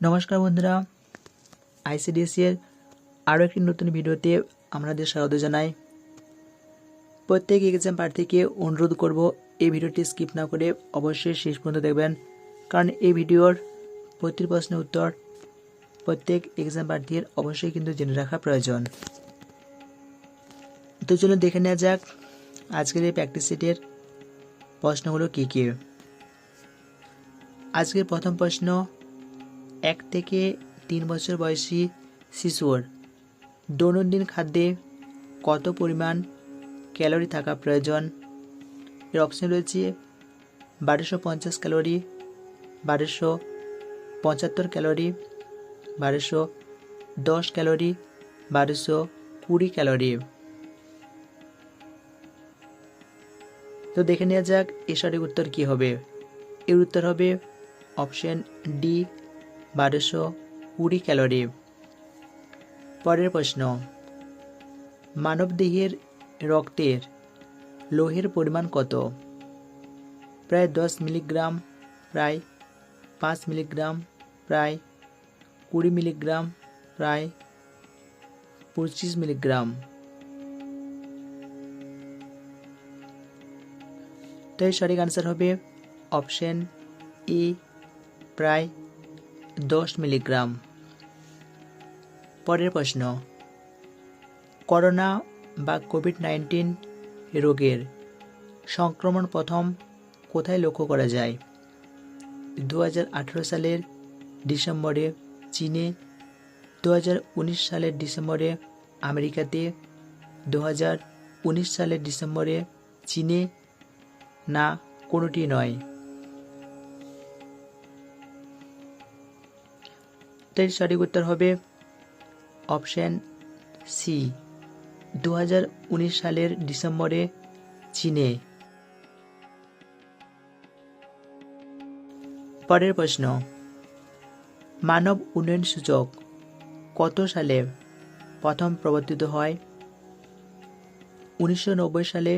নমস্কার বন্ধুরা। আইসিডিএসি এর আরও একটি নতুন ভিডিওতে আপনাদের স্বাগত জানাই। প্রত্যেক এক্সাম প্রার্থীকে অনুরোধ করব এই ভিডিওটি স্কিপ না করে অবশ্যই শেষ পর্যন্ত দেখবেন। কারণ এই ভিডিওর প্রতিটি প্রশ্নের উত্তর প্রত্যেক এক্সাম প্রার্থীর অবশ্যই কিন্তু জেনে রাখা প্রয়োজন। তো চলুন দেখে নেওয়া যাক আজকের এই প্র্যাকটিস সেটের প্রশ্নগুলো কী কী। আজকের প্রথম প্রশ্ন এক থেকে তিন বছর বয়সী শিশুর দৈনন্দিন খাদ্যে কত পরিমাণ ক্যালোরি থাকা প্রয়োজন? এর অপশন রয়েছে বারোশো পঞ্চাশ ক্যালোরি, বারোশো পঁচাত্তর ক্যালোরি, বারোশো দশ ক্যালোরি, বারোশো কুড়ি ক্যালোরি। তো দেখে নেওয়া যাক এর সঠিক উত্তর কী হবে। এর উত্তর হবে অপশন ডি বারোশো কুড়ি ক্যালোরি। পরের প্রশ্ন, মানবদেহের রক্তের লোহের পরিমাণ কত? প্রায় দশ মিলিগ্রাম, প্রায় পাঁচ মিলিগ্রাম, প্রায় কুড়ি মিলিগ্রাম, প্রায় পঁচিশ মিলিগ্রাম। তো এর সঠিক আনসার হবে অপশন ই প্রায় দশ মিলিগ্রাম। পরের প্রশ্ন, করোনা বা কোভিড নাইন্টিন রোগের সংক্রমণ প্রথম কোথায় লক্ষ্য করা যায়? দু হাজার আঠেরো সালের ডিসেম্বরে চীনে দু হাজার উনিশ সালের ডিসেম্বরে আমেরিকাতে দু হাজার উনিশ সালের ডিসেম্বরে চীনে না কোনোটি নয়। এর সঠিক উত্তর হবে অপশন সি দু হাজার উনিশ সালের ডিসেম্বরে চীনে। পরের প্রশ্ন, মানব উন্নয়ন সূচক কত সালে প্রথম প্রবর্তিত হয়? উনিশশো নব্বই সালে,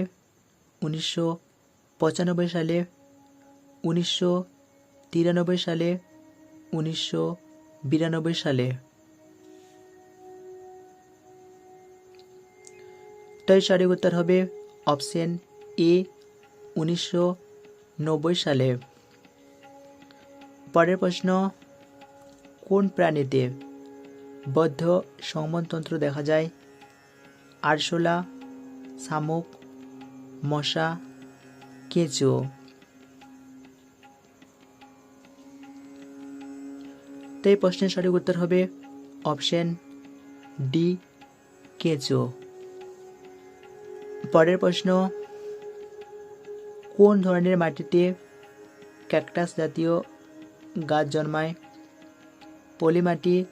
উনিশশো পঁচানব্বই সালে, উনিশশো তিরানব্বই সালে, উনিশশো বিরানব্বই সালে। তাই সঠিক উত্তর হবে অপশন এ, উনিশশো নব্বই সালে। পরের প্রশ্ন, কোন প্রাণীতে বদ্ধ সংবনতন্ত্র দেখা যায়? আরশোলা, শামুক, মশা, কেঁচো। তো এই প্রশ্নের সঠিক উত্তর হবে অপশন ডি, কেঁচো। পরের প্রশ্ন, কোন ধরনের মাটিতে ক্যাকটাস জাতীয় গাছ জন্মায়? পলি মাটি,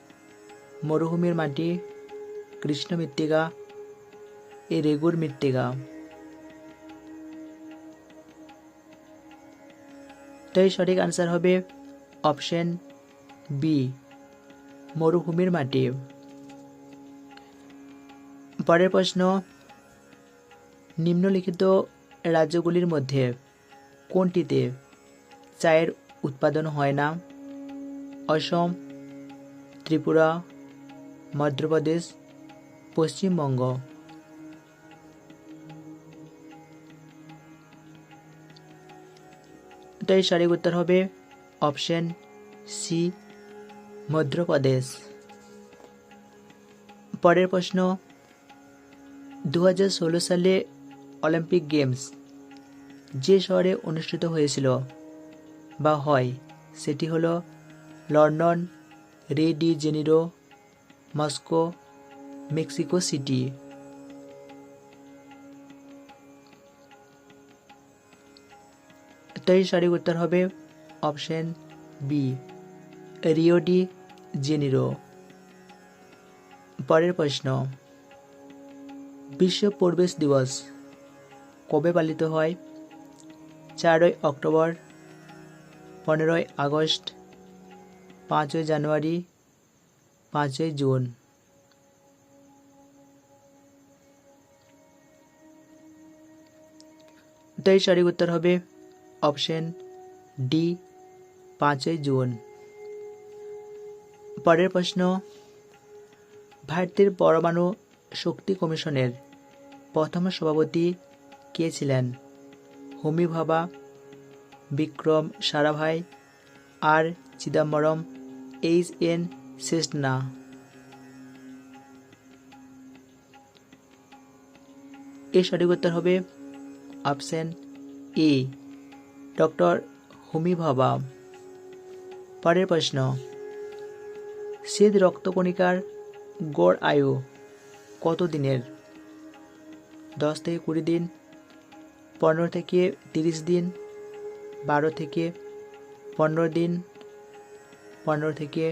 মরুভূমির মাটি, কৃষ্ণ মৃত্তিকা, এ রেগুর মৃত্তিকা। তাই সঠিক আনসার হবে অপশন বি মরুভূমির মাটি। পরের প্রশ্ন, নিম্নলিখিত রাজ্যগুলির মধ্যে কোনটিতে চায়ের উৎপাদন হয় না? অসম, ত্রিপুরা, মধ্যপ্রদেশ, পশ্চিমবঙ্গ। তো এই সঠিক উত্তর হবে অপশন সি মধ্যপ্রদেশ। পরের প্রশ্ন দু হাজার ষোলো সালে অলিম্পিক গেমস যে শহরে অনুষ্ঠিত হয়েছিল বা হয়, সেটি হলো London Rio de Janeiro, Moscow, Mexico City. তো এই সঠিক উত্তর হবে option B, Rio de Janeiro পরের প্রশ্ন, বিশ্ব পরিবেশ দিবস কবে পালিত হয়? চারই অক্টোবর, পনেরোই আগস্ট, পাঁচই জানুয়ারি, পাঁচই জুন। তো এই সঠিক উত্তর হবে অপশন ডি, পাঁচই জুন। পরের প্রশ্ন, ভারতের পরমাণু শক্তি কমিশনের প্রথম সভাপতি কে ছিলেন? হোমি ভাবা বিক্রম সারাভাই, আর চিদম্বরম এইচ এন শেষনা এর সঠিক উত্তর হবে অপশন এ, ডক্টর হোমি ভাবা পরের প্রশ্ন শীত রক্তকণিকার গড় আয়ু কত দিনের দশ থেকে কুড়ি দিন, পনেরো থেকে তিরিশ দিন, বারো থেকে পনেরো দিন, পনেরো থেকে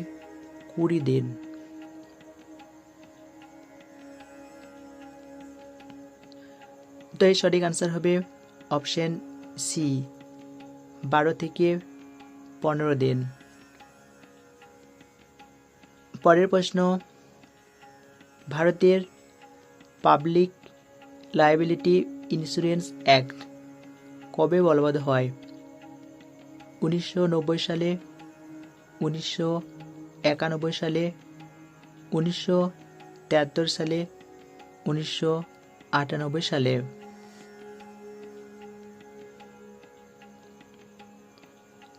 কুড়ি দিন। তো এই সঠিক আনসার হবে অপশন সি বারো থেকে পনেরো দিন। পরের প্রশ্ন, ভারতের পাবলিক লায়াবিলিটি ইন্স্যুরেন্স অ্যাক্ট কবে বলবৎ হয়? উনিশশো নব্বই সালে, উনিশশো একানব্বই সালে, উনিশশো সালে, উনিশশো আটানব্বই সালে।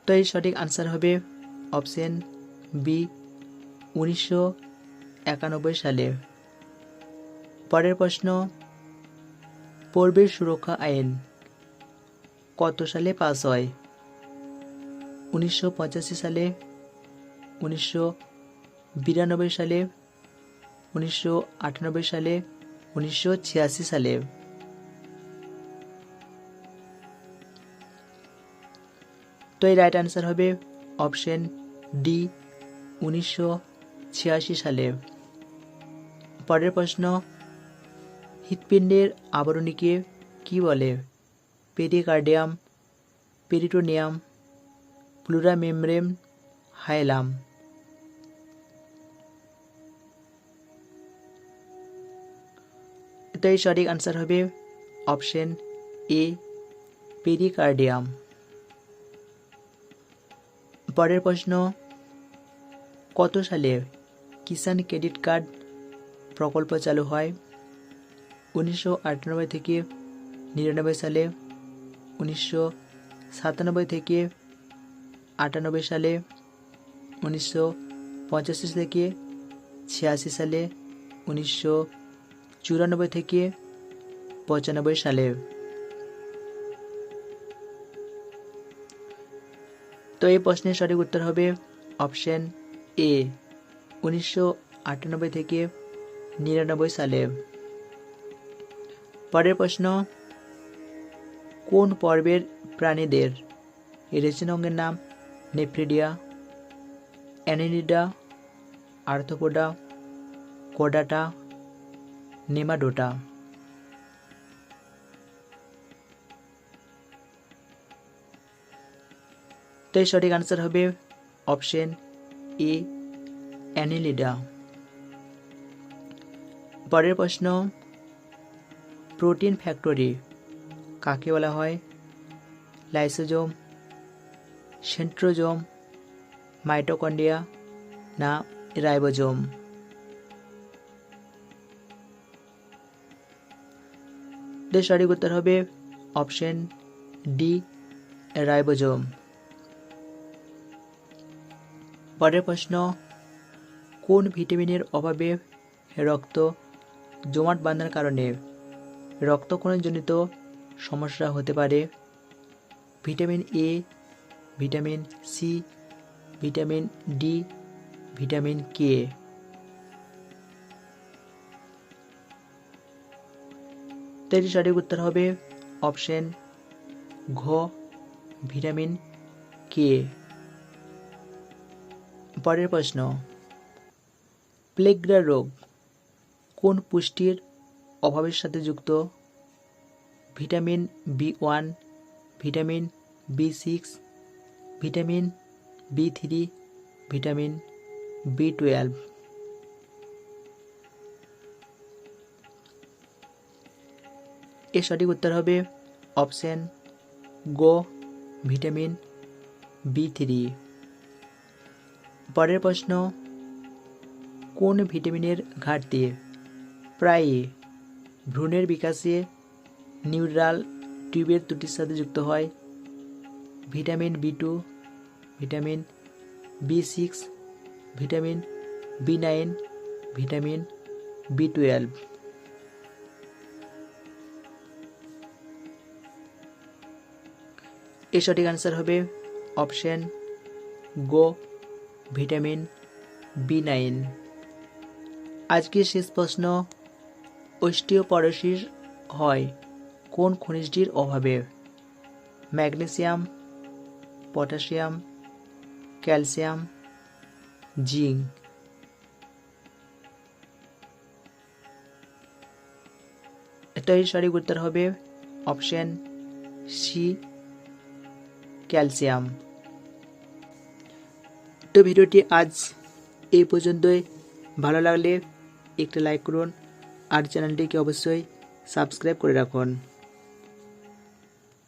তো এই সঠিক আনসার হবে অপশন বি উনিশশো একানব্বই সালে। পরের প্রশ্ন পরিবেশ সুরক্ষা আইন কত সালে পাস হয়? উনিশশো পঁচাশি সালে, উনিশশো বিরানব্বই সালে, উনিশশো আটানব্বই সালে, উনিশশো ছিয়াশি সালে। তো এই রাইট আনসার হবে অপশন ডি উনিশশো ছিয়াশি সালে। পরের প্রশ্ন, হৃৎপিণ্ডের আবরণীকে কি বলে? পেরিকার্ডিয়াম পেরিটোনিয়াম, প্লুরামেমব্রেন হাইলাম এটাই সঠিক আনসার হবে অপশন এ পেরিকার্ডিয়াম পরের প্রশ্ন, কত সালে কিষাণ ক্রেডিট কার্ড প্রকল্প চালু হয়। উনিশশো আটানব্বই থেকে নিরানব্বই সালে, উনিশশো সাতানব্বই থেকে আটানব্বই সালে, উনিশশো পঁচাশি থেকে ছিয়াশি সালে, উনিশশো চুরানব্বই থেকে পঁচানব্বই সালে। তো এই প্রশ্নের সঠিক উত্তর হবে অপশন এ। উনিশশো আটানব্বই থেকে নিরানব্বই সালে। পরের প্রশ্ন, কোন পর্বের প্রাণীদের রেচিন অঙ্গের নাম নেফ্রিডিয়া অ্যানিনিডা আর্থোপোডা কোডাটা, নেমাডোটা? তাই সঠিক আনসার হবে অপশন এ অ্যানিলিডা পরের প্রশ্ন, প্রোটিন ফ্যাক্টরি কাকে বলা হয়? লাইসোজোম, সেন্ট্রোজোম, মাইটোকন্ড্রিয়া না রাইবোজোম? সঠিক উত্তর হবে অপশন ডি, রাইবোজোম। পরের প্রশ্ন কোন ভিটামিনের অভাবে রক্ত জমাট বাঁধার কারণে রক্তকণজনিত সমস্যা হতে পারে? Vitamin A vitamin C vitamin D vitamin K এটি সঠিক উত্তর হবে অপশন ঘ, ভিটামিন কে পরের প্রশ্ন প্লেগ্রা রোগ কোন পুষ্টির অভাবের সাথে যুক্ত? Vitamin B one, vitamin B six, vitamin B three, vitamin B twelve. এর সঠিক উত্তর হবে অপশন গো, ভিটামিন বি থ্রি। পরের প্রশ্ন কোন ভিটামিনের ঘাটতি প্রায় ভ্রূণের বিকাশে নিউরাল টিউবের ত্রুটির সাথে যুক্ত হয়। Vitamin B two, vitamin B six, vitamin B nine, vitamin B twelve. এর সঠিক আনসার হবে অপশন গো ভিটামিন বি নাইন। আজকের শেষ প্রশ্ন অস্টিওপরোসিস হয়, কোন খনিজটির অভাবে? Magnesium, potassium, calcium, zinc. এটাই সঠিক উত্তর হবে অপশন সি, ক্যালসিয়াম। তো ভিডিওটি আজ এই পর্যন্তই। ভালো লাগলে একটা লাইক করুন। আর চ্যানেলটিকে অবশ্যই সাবস্ক্রাইব করে রাখুন।